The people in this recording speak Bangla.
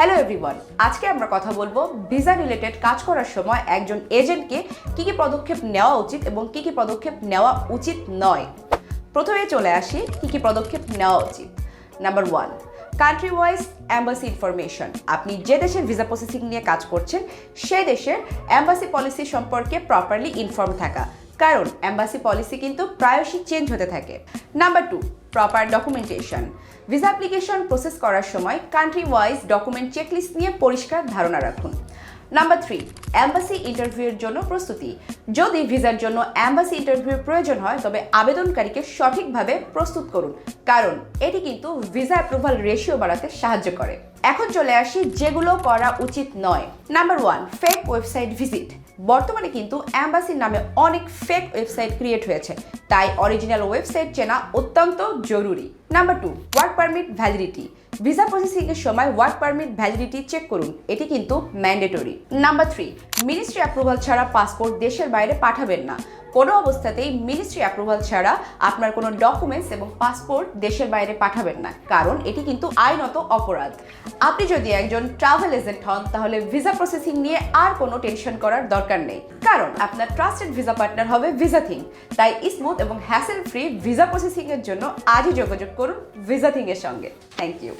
হ্যালো এভরিওয়ান আজকে আমরা কথা বলব ভিসা রিলেটেড কাজ করার সময় একজন এজেন্টকে কি কি পদক্ষেপ নেওয়া উচিত এবং কি কি পদক্ষেপ নেওয়া উচিত নয়। প্রথমে চলে আসি কি কি পদক্ষেপ নেওয়া উচিত। Number one country wise embassy information আপনি যে দেশের ভিসা প্রসেসিং নিয়ে কাজ করছেন সেই দেশের অ্যাম্বাসি পলিসি সম্পর্কে প্রপারলি ইনফর্ম থাকা। কারণ অ্যাম্বাসি পলিসি কিন্তু প্রায়শই চেঞ্জ হতে থাকে। Number two proper documentation visa application process করার সময় কান্ট্রি ওয়াইজ ডকুমেন্ট চেকলিস্ট নিয়ে পরিষ্কার ধারণা রাখুন। নাম্বার থ্রি অ্যাম্বাসি ইন্টারভিউয়ের জন্য প্রস্তুতি। যদি ভিসার জন্য অ্যাম্বাসি ইন্টারভিউর প্রয়োজন হয়, তবে আবেদনকারীকে সঠিকভাবে প্রস্তুত করুন। কারণ এটি কিন্তু ভিসা অ্যাপ্রুভাল রেশিও বাড়াতে সাহায্য করে। এখন চলে আসি যেগুলো করা উচিত নয়। Number one fake website visit বর্তমানে কিন্তু অ্যাম্বাসির নামে অনেক ফেক ওয়েবসাইট ক্রিয়েট হয়েছে। তাই অরিজিনাল ওয়েবসাইট চেনা অত্যন্ত জরুরি। Number two work permit validity visa processing এর সময় ওয়ার্ক পারমিট ভ্যালিডিটি চেক করুন। এটি কিন্তু mandatory number three ministry approval ছাড়া পাসপোর্ট দেশের বাইরে পাঠাবেন না। কোনো অবস্থাতেই মিনিস্ট্রি অ্যাপ্রুভাল ছাড়া আপনার কোনো ডকুমেন্টস এবং পাসপোর্ট দেশের বাইরে পাঠাবেন না। কারণ এটি কিন্তু আইনত অপরাধ। আপনি যদি একজন ট্রাভেল এজেন্ট হন, তাহলে ভিসা প্রসেসিং নিয়ে আর কোনো টেনশন করার দরকার নেই। কারণ আপনার ট্রাস্টেড ভিসা পার্টনার হবে ভিসা থিং তাই স্মুথ এবং হ্যাসেল ফ্রি ভিসা প্রসেসিং এর জন্য আজই যোগাযোগ করুন ভিসা থিং এর সঙ্গে। Thank you